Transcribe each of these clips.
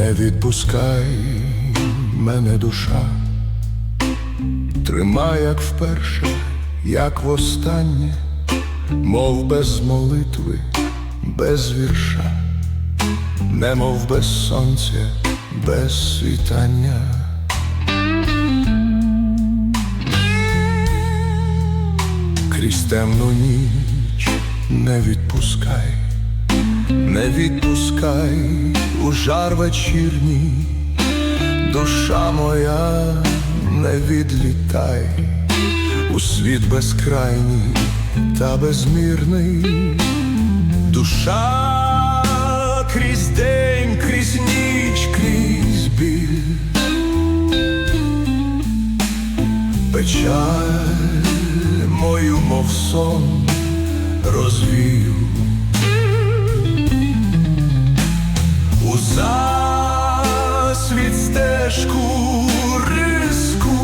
Не відпускай мене душа, тримай, як вперше, як востаннє, мов без молитви, без вірша, немов без сонця, без світання. Крізь темну ніч не відпускай, не відпускай у жар вечірній, душа моя, не відлітай. У світ безкрайній та безмірний, душа крізь день, крізь ніч, крізь біль, печаль мою, мов сон, розвів. У засвіт стежку риску.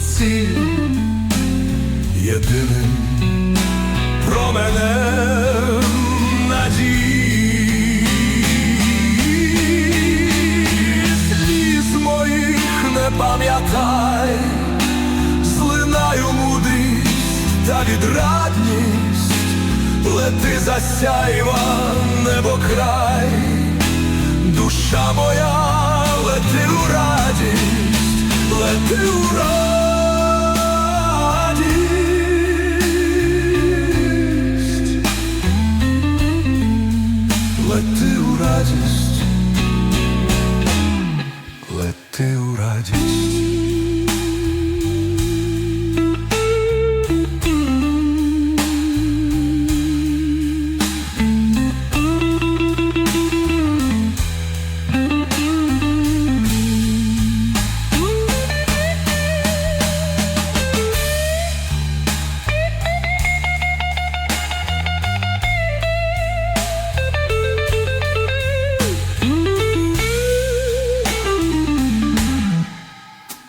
Ціль єдиним променем надії. Сліз моїх не пам'ятай, злинаю мудрість та відрадність, лети засяйва небо край, душа моя, лети у радість, лети у радість, лети у радість, лети у радість.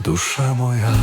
душа моя.